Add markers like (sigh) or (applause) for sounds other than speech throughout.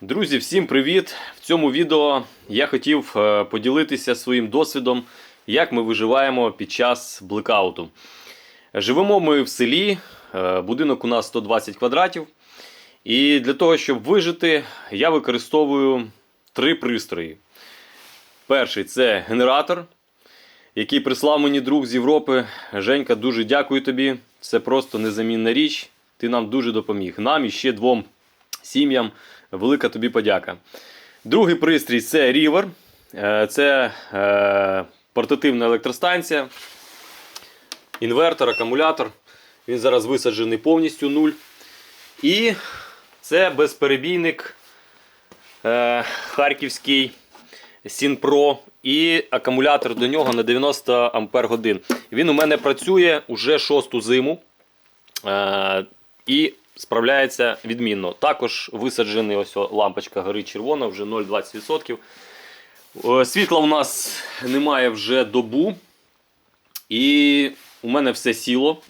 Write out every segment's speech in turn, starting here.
Друзі, всім привіт! В цьому відео я хотів е, поділитися своїм досвідом, як ми виживаємо під час блекауту. Живемо ми в селі, е, будинок у нас 120 квадратів. І для того, щоб вижити, я використовую три пристрої. Перший це генератор, який прислав мені друг з Європи. Женька, дуже дякую тобі. Це просто незамінна річ. Ти нам дуже допоміг. Нам і ще двом сім'ям. Велика тобі подяка. Другий пристрій це River. Е, Це е, портативна електростанція, інвертор, акумулятор. Він зараз висаджений повністю нуль. І це безперебійник е, харківський Сінпро і акумулятор до нього на 90 Ампер годин. Він у мене працює уже шосту зиму. Е, і справляється відмінно. Також висаджений ось лампочка горить червона, вже 0,20%. Е, Світла у нас немає вже добу. І у мене все сіло.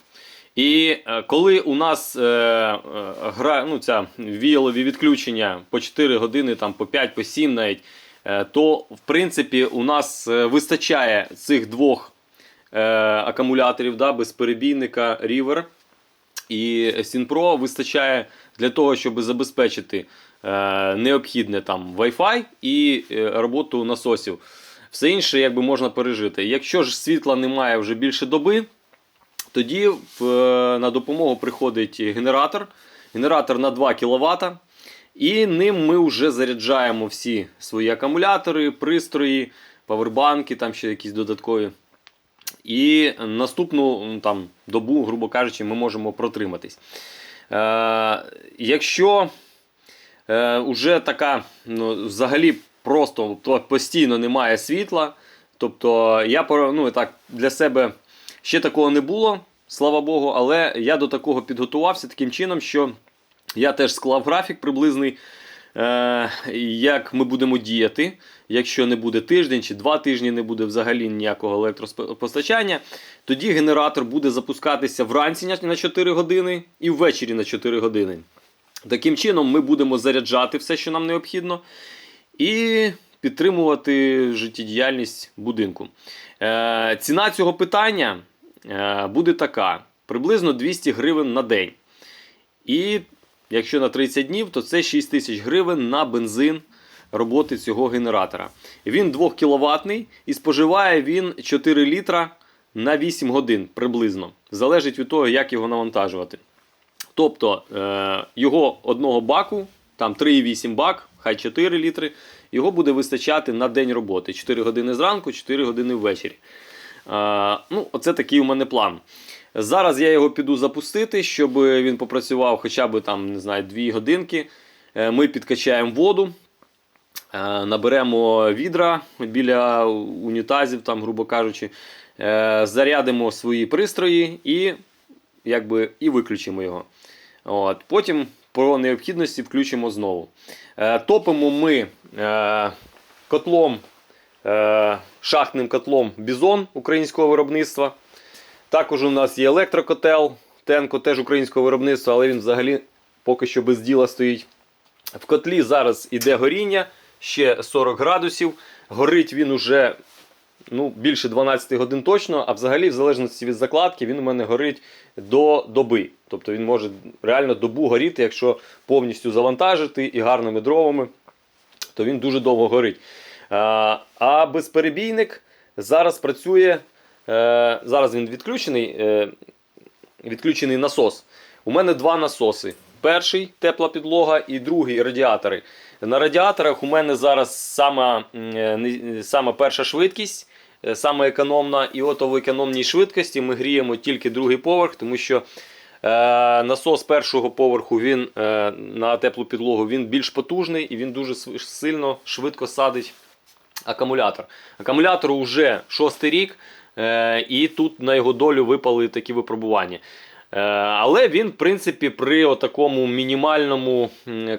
І е, коли у нас е, е, гра, ну, ця віялові відключення по 4 години, там, по 5, по 7 навіть, е, то в принципі у нас е, вистачає цих двох е, акумуляторів да, безперебійника River і Сінпро вистачає для того, щоб забезпечити е, необхідне там Wi-Fi і е, роботу насосів. Все інше якби можна пережити. Якщо ж світла немає вже більше доби, тоді е, на допомогу приходить генератор. Генератор на 2 кВт. І ним ми вже заряджаємо всі свої акумулятори, пристрої, павербанки, там ще якісь додаткові. І наступну там, добу, грубо кажучи, ми можемо протриматись. Е, якщо е, вже така, ну, взагалі просто то постійно немає світла, тобто я ну, так, для себе ще такого не було, слава Богу, але я до такого підготувався таким чином, що я теж склав графік приблизний, як ми будемо діяти, якщо не буде тиждень чи два тижні, не буде взагалі ніякого електропостачання, тоді генератор буде запускатися вранці на- на 4 години і ввечері на 4 години. Таким чином, ми будемо заряджати все, що нам необхідно, і підтримувати життєдіяльність будинку. Е, ціна цього питання е, буде така: приблизно 200 гривень на день. І якщо на 30 днів, то це 6 тисяч гривень на бензин роботи цього генератора. Він 2 кВт і споживає він 4 літра на 8 годин приблизно. Залежить від того, як його навантажувати. Тобто е, його одного баку, там 3,8 бак, хай 4 літри, його буде вистачати на день роботи. 4 години зранку, 4 години ввечері. Е, ну, оце такий у мене план. Зараз я його піду запустити, щоб він попрацював хоча б там, не знаю, 2 годинки. Е, Ми підкачаємо воду, е, наберемо відра біля унітазів, там, грубо кажучи, е, зарядимо свої пристрої і, якби, і виключимо його. От. Потім по необхідності включимо знову. Топимо ми котлом, шахтним котлом Бізон українського виробництва. Також у нас є електрокотел, Тенко теж українського виробництва, але він взагалі поки що без діла стоїть. В котлі зараз іде горіння, ще 40 градусів. Горить він уже ну, більше 12 годин точно, а взагалі, в залежності від закладки, він у мене горить до доби. Тобто він може реально добу горіти, якщо повністю завантажити і гарними дровами, то він дуже довго горить. А, а безперебійник зараз працює. Е, зараз він відключений, е, відключений насос. У мене два насоси. Перший тепла підлога і другий радіатори. На радіаторах у мене зараз сама, е, сама перша швидкість, саме економна. І от в економній швидкості ми гріємо тільки другий поверх, тому що е, насос першого поверху він, е, на теплу підлогу він більш потужний і він дуже сильно швидко садить акумулятор. Акумулятору вже шостий рік, і тут на його долю випали такі випробування. Е, але він, в принципі, при такому мінімальному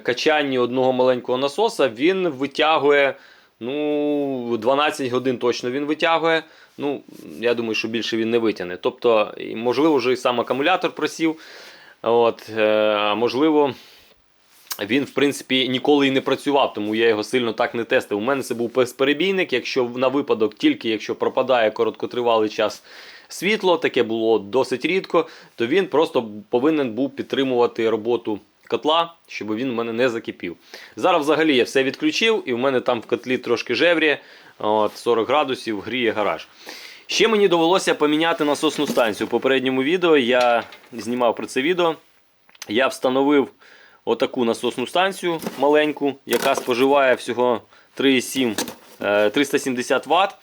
качанні одного маленького насоса він витягує ну, 12 годин точно він витягує. Ну, я думаю, що більше він не витягне. Тобто, можливо, вже і сам акумулятор просів. От, е, можливо, він, в принципі, ніколи і не працював, тому я його сильно так не тестив. У мене це був безперебійник, якщо на випадок, тільки якщо пропадає короткотривалий час світло, таке було досить рідко, то він просто повинен був підтримувати роботу котла, щоб він у мене не закипів. Зараз взагалі я все відключив, і в мене там в котлі трошки жевріє, от, 40 градусів, гріє гараж. Ще мені довелося поміняти насосну станцію. У попередньому відео я знімав про це відео. Я встановив отаку насосну станцію маленьку, яка споживає всього 3,7 е, 370 Вт.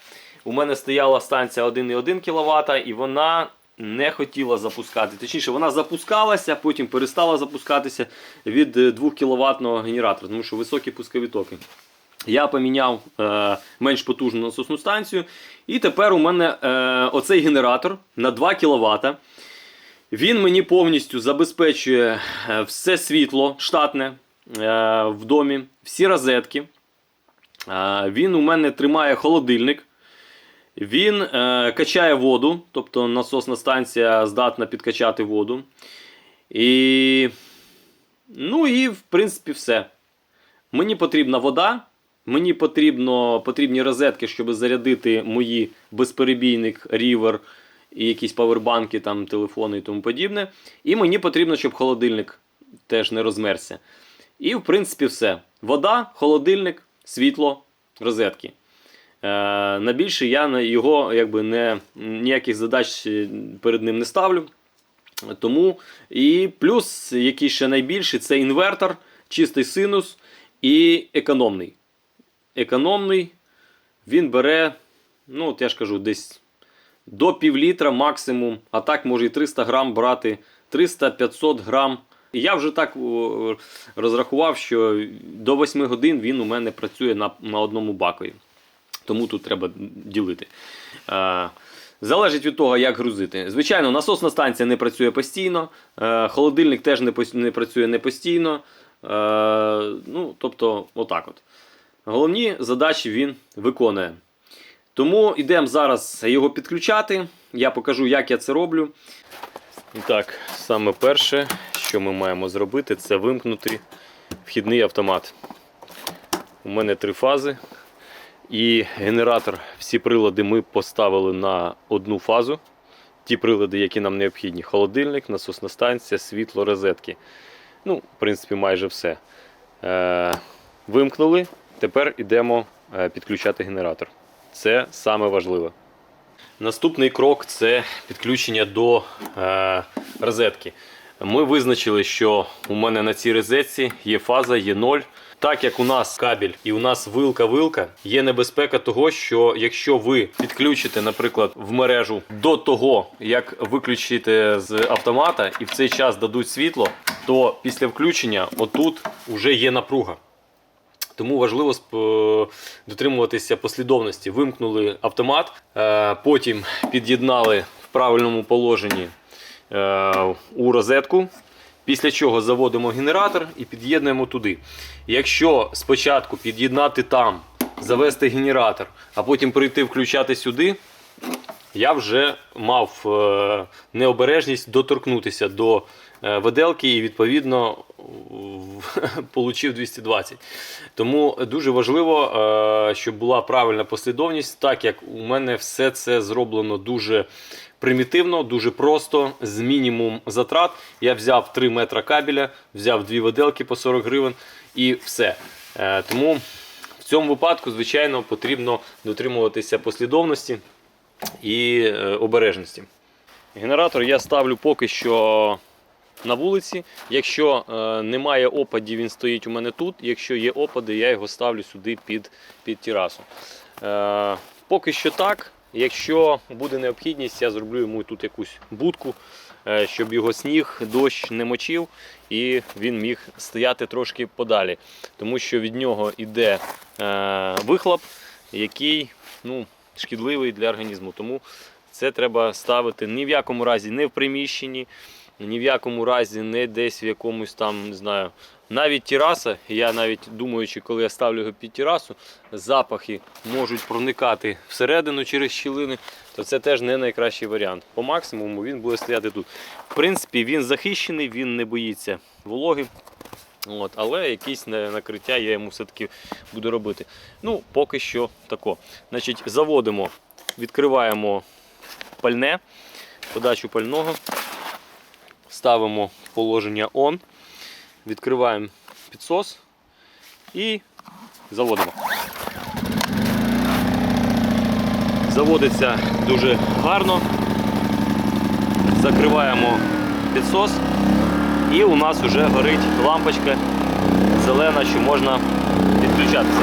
У мене стояла станція 1,1 кВт і вона не хотіла запускати. Точніше, вона запускалася, потім перестала запускатися від 2 кВт генератора, тому що високі пускові токи. Я поміняв е, менш потужну насосну станцію. І тепер у мене е, оцей генератор на 2 кВт. Він мені повністю забезпечує е, все світло штатне е, в домі, всі розетки. Е, Він у мене тримає холодильник. Він е, качає воду, тобто насосна станція здатна підкачати воду. І, ну і в принципі все. Мені потрібна вода, мені потрібно, потрібні розетки, щоб зарядити мої безперебійник, рівер і якісь павербанки, там, телефони і тому подібне. І мені потрібно, щоб холодильник теж не розмерся. І в принципі все. Вода, холодильник, світло, розетки. Е, на більше я його якби не, ніяких задач е, перед ним не ставлю. Тому і плюс, який ще найбільший, це інвертор, чистий синус і економний. Економний він бере, ну, от я ж кажу, десь до пів літра максимум, а так може і 300 грам брати 300-500 грам. Я вже так розрахував, що до 8 годин він у мене працює на, на одному бакові. Тому тут треба ділити. Е, Залежить від того, як грузити. Звичайно, насосна станція не працює постійно, е, холодильник теж не, не працює не постійно. Е, ну, тобто, отак от. Головні задачі він виконує. Тому йдемо зараз його підключати. Я покажу, як я це роблю. І так, саме перше, що ми маємо зробити, це вимкнути вхідний автомат. У мене три фази. І генератор, всі прилади ми поставили на одну фазу. Ті прилади, які нам необхідні: холодильник, насосна станція, світло, розетки. Ну, в принципі, майже все. Е, вимкнули. Тепер йдемо е, підключати генератор. Це саме важливе. Наступний крок це підключення до е, розетки. Ми визначили, що у мене на цій розетці є фаза, є 0. Так як у нас кабель і у нас вилка-вилка, є небезпека того, що якщо ви підключите, наприклад, в мережу до того, як виключите з автомата, і в цей час дадуть світло, то після включення отут вже є напруга. Тому важливо дотримуватися послідовності. Вимкнули автомат, е, потім під'єднали в правильному положенні е, у розетку. Після чого заводимо генератор і під'єднуємо туди. Якщо спочатку під'єднати там, завести генератор, а потім прийти включати сюди, я вже мав е, необережність доторкнутися до е, виделки і відповідно отримав 220. (laughs) Тому дуже важливо, е, щоб була правильна послідовність, так як у мене все це зроблено дуже примітивно, дуже просто, з мінімум затрат. Я взяв 3 метра кабеля, взяв дві виделки по 40 гривень і все. Тому в цьому випадку, звичайно, потрібно дотримуватися послідовності і е, обережності. Генератор я ставлю поки що на вулиці. Якщо е, немає опадів, він стоїть у мене тут. Якщо є опади, я його ставлю сюди під, під терасу. Е, поки що так. Якщо буде необхідність, я зроблю йому тут якусь будку, е, щоб його сніг, дощ не мочив і він міг стояти трошки подалі. Тому що від нього йде вихлоп, який ну, шкідливий для організму. Тому це треба ставити ні в якому разі не в приміщенні, ні в якому разі не десь в якомусь там, не знаю. Навіть тераса, я навіть думаючи, коли я ставлю його під терасу, запахи можуть проникати всередину через щілини, то це теж не найкращий варіант. По максимуму він буде стояти тут. В принципі, він захищений, він не боїться вологи. От, але якісь накриття я йому все-таки буду робити. Ну, поки що тако. Значить, заводимо, відкриваємо пальне, подачу пального, ставимо положення ON, відкриваємо підсос і заводимо. Заводиться дуже гарно. Закриваємо підсос. І у нас вже горить лампочка зелена, що можна підключатися.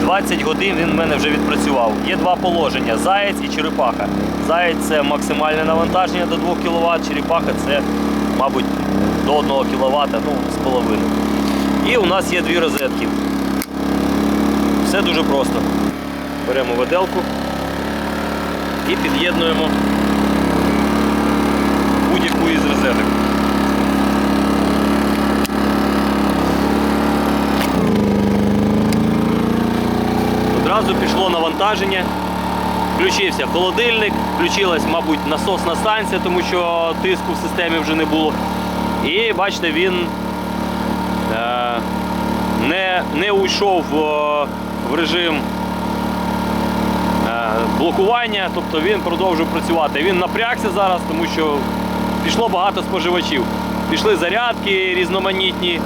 20 годин він в мене вже відпрацював. Є два положення: заєць і черепаха. Заєць це максимальне навантаження до 2 кВт, черепаха це, мабуть, до 1 кВт, ну, з половиною. І у нас є дві розетки. Все дуже просто. Беремо виделку і під'єднуємо будь-яку із розеток. Одразу пішло навантаження, включився холодильник, включилась, мабуть, насосна станція, тому що тиску в системі вже не було. І бачите, він е, не, не уйшов е, в режим е, блокування, тобто він продовжує працювати. Він напрягся зараз, тому що пішло багато споживачів. Пішли зарядки різноманітні,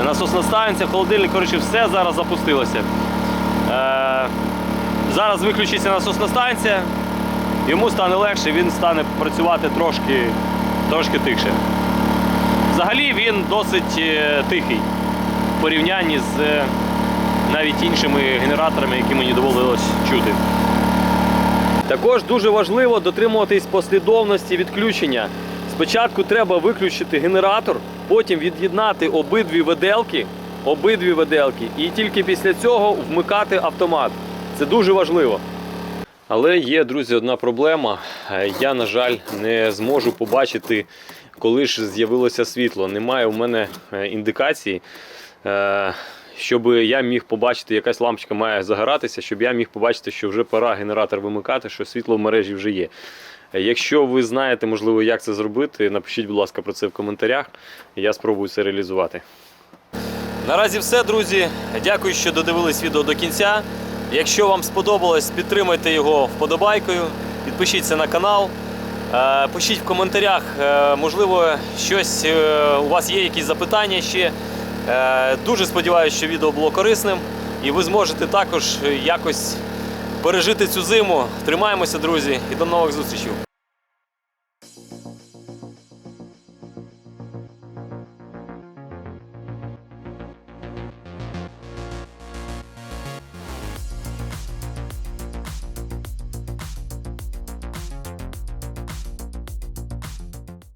е, насосна станція, холодильник, коротше, все зараз запустилося. Е, зараз виключиться насосна станція, йому стане легше, він стане працювати трошки, трошки тихше. Взагалі він досить е, тихий в порівнянні з е, навіть іншими генераторами, які мені доводилось чути. Також дуже важливо дотримуватись послідовності відключення. Спочатку треба виключити генератор, потім від'єднати обидві виделки, обидві виделки, і тільки після цього вмикати автомат. Це дуже важливо. Але є, друзі, одна проблема. Я, на жаль, не зможу побачити, коли ж з'явилося світло. Немає у мене е, індикації, е, щоб я міг побачити, якась лампочка має загоратися, щоб я міг побачити, що вже пора генератор вимикати, що світло в мережі вже є. Якщо ви знаєте, можливо, як це зробити, напишіть, будь ласка, про це в коментарях. Я спробую це реалізувати. Наразі все, друзі. Дякую, що додивились відео до кінця. Якщо вам сподобалось, підтримайте його вподобайкою, підпишіться на канал. Е, Пишіть в коментарях, е, можливо, щось е, у вас є якісь запитання ще. Дуже сподіваюся, що відео було корисним і ви зможете також якось пережити цю зиму. Тримаємося, друзі, і до нових зустрічей.